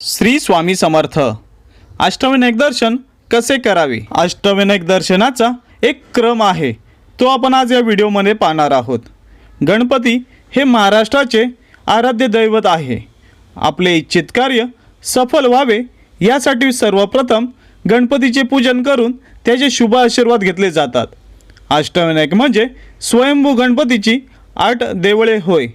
श्री स्वामी समर्थ. अष्टविनायक दर्शन कसे करावे? अष्टविनायक दर्शनाचा एक क्रम आहे. तो आपण आज या व्हिडिओमध्ये पाहणार आहोत. गणपती हे महाराष्ट्राचे आराध्य दैवत आहे. आपले इच्छित कार्य सफल व्हावे यासाठी सर्वप्रथम गणपतीचे पूजन करून त्याचे शुभ आशीर्वाद घेतले जातात. अष्टविनायक म्हणजे स्वयंभू गणपतीची आठ देवळे होय.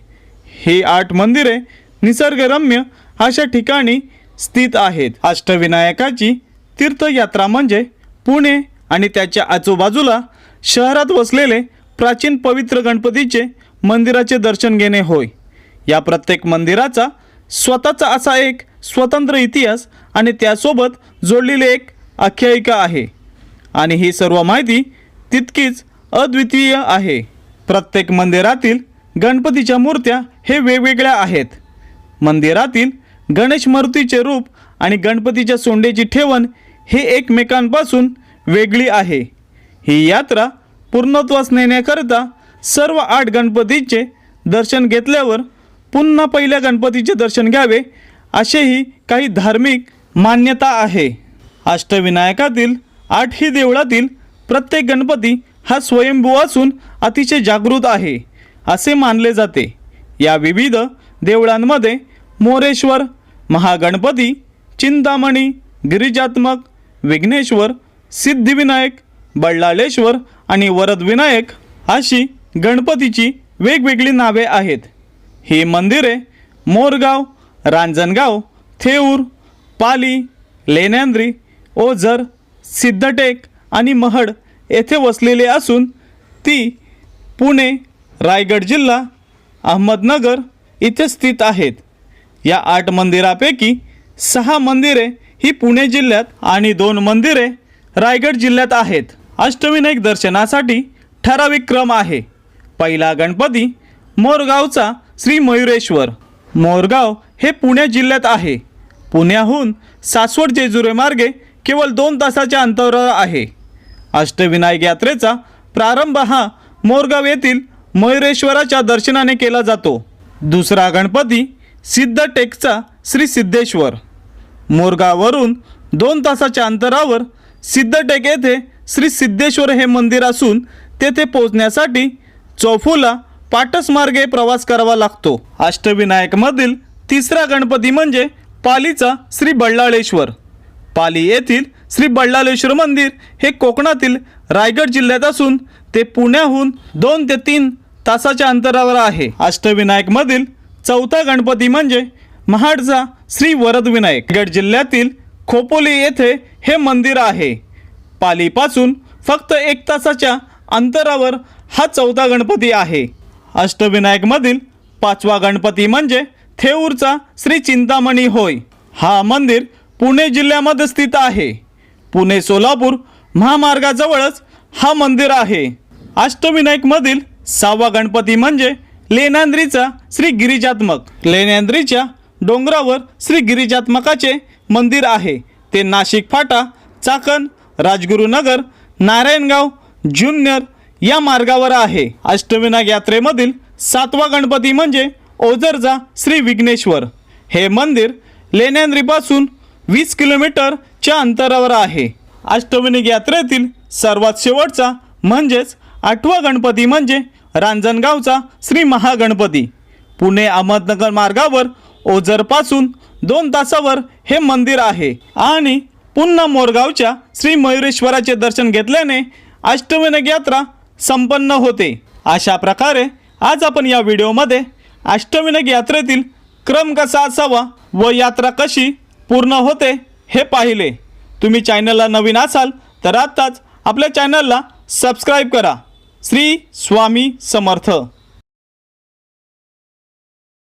ही आठ मंदिरे निसर्गरम्य अशा ठिकाणी स्थित आहेत. अष्टविनायकाची तीर्थयात्रा म्हणजे पुणे आणि त्याच्या आजूबाजूला शहरात वसलेले प्राचीन पवित्र गणपतीचे मंदिराचे दर्शन घेणे होय. या प्रत्येक मंदिराचा स्वतःचा असा एक स्वतंत्र इतिहास आणि त्यासोबत जोडलेली एक आख्यायिका आहे. आणि ही सर्व माहिती तितकीच अद्वितीय आहे. प्रत्येक मंदिरातील गणपतीच्या मूर्त्या हे वेगवेगळ्या आहेत. मंदिरातील गणेश मूर्तीचे रूप आणि गणपतीच्या सोंडेची ठेवण हे एकमेकांपासून वेगळी आहे. ही यात्रा पूर्णत्वास नेण्याकरता सर्व आठ गणपतीचे दर्शन घेतल्यावर पुन्हा पहिल्या गणपतीचे दर्शन घ्यावे असेही काही धार्मिक मान्यता आहे. अष्टविनायकातील आठही देवळातील प्रत्येक गणपती हा स्वयंभू असून अतिशय जागृत आहे असे मानले जाते. या विविध देवळांमध्ये मोरेश्वर महागणपती चिंतामणी गिरिजात्मक विघ्नेश्वर सिद्धिविनायक बल्लाळेश्वर आणि वरदविनायक अशी गणपतीची वेगवेगळी नावे आहेत. ही मंदिरे मोरगाव रांजणगाव थेऊर पाली लेण्यांद्री ओझर सिद्धटेक आणि महड येथे वसलेली असून ती पुणे रायगड जिल्हा अहमदनगर इथे स्थित आहेत. या आठ मंदिरापैकी सहा मंदिरे ही पुणे जिल्ह्यात आणि दोन मंदिरे रायगड जिल्ह्यात आहेत. अष्टविनायक दर्शनासाठी ठराविक क्रम आहे. पहिला गणपती मोरगावचा श्री मयुरेश्वर. मोरगाव हे पुणे जिल्ह्यात आहे. पुण्याहून सासवड जेजुरे मार्गे केवळ दोन तासाच्या अंतरावर आहे. अष्टविनायक यात्रेचा प्रारंभ हा मोरगाव येथील मयुरेश्वराच्या दर्शनाने केला जातो. दुसरा गणपती सिद्धटेकचा श्री सिद्धेश्वर. मोरगावरून दोन तासाच्या अंतरावर सिद्धटेक येथे श्री सिद्धेश्वर हे मंदिर असून तेथे पोहोचण्यासाठी चौफुला पाटस मार्गे प्रवास करावा लागतो. अष्टविनायकमधील तिसरा गणपती म्हणजे पालीचा श्री बल्लाळेश्वर. पाली येथील श्री बल्लाळेश्वर मंदिर हे कोकणातील रायगड जिल्ह्यात असून ते पुण्याहून दोन ते तीन तासाच्या अंतरावर आहे. अष्टविनायकमधील चौथा गणपती म्हणजे महाडचा श्री वरदविनायक. गड जिल्ह्यातील खोपोली येथे हे मंदिर आहे. पालीपासून फक्त एक तासाच्या अंतरावर हा चौथा गणपती आहे. अष्टविनायकमधील पाचवा गणपती म्हणजे थेऊरचा श्री चिंतामणी होय. हा मंदिर पुणे जिल्ह्यामध्ये स्थित आहे. पुणे सोलापूर महामार्गाजवळच हा मंदिर आहे. अष्टविनायकमधील सहावा गणपती म्हणजे लेनांद्रीचा श्री गिरिजात्मक. लेण्यांद्रीच्या डोंगरावर श्री गिरिजात्मकाचे मंदिर आहे. ते नाशिक फाटा चाकण राजगुरुनगर नारायणगाव जुन्नर या मार्गावर आहे. अष्टविनायक यात्रेमधील सातवा गणपती म्हणजे ओझरचा श्री विघ्नेश्वर. हे मंदिर लेण्यांद्रीपासून वीस किलोमीटरच्या अंतरावर आहे. अष्टविनायक यात्रेतील सर्वात शेवटचा म्हणजेच आठवा गणपती म्हणजे रांजणगावचा श्री महागणपती. पुणे अहमदनगर मार्गावर ओझरपासून दोन तासावर हे मंदिर आहे आणि पुन्हा मोरगावच्या श्री मयुरेश्वराचे दर्शन घेतल्याने अष्टविनायक यात्रा संपन्न होते. अशा प्रकारे आज आपण या व्हिडिओमध्ये अष्टविनायक यात्रेतील क्रम कसा असावा व यात्रा कशी पूर्ण होते हे पाहिले. तुम्ही चॅनलला नवीन असाल तर आत्ताच आपल्या चॅनलला सबस्क्राईब करा. श्री स्वामी समर्थ.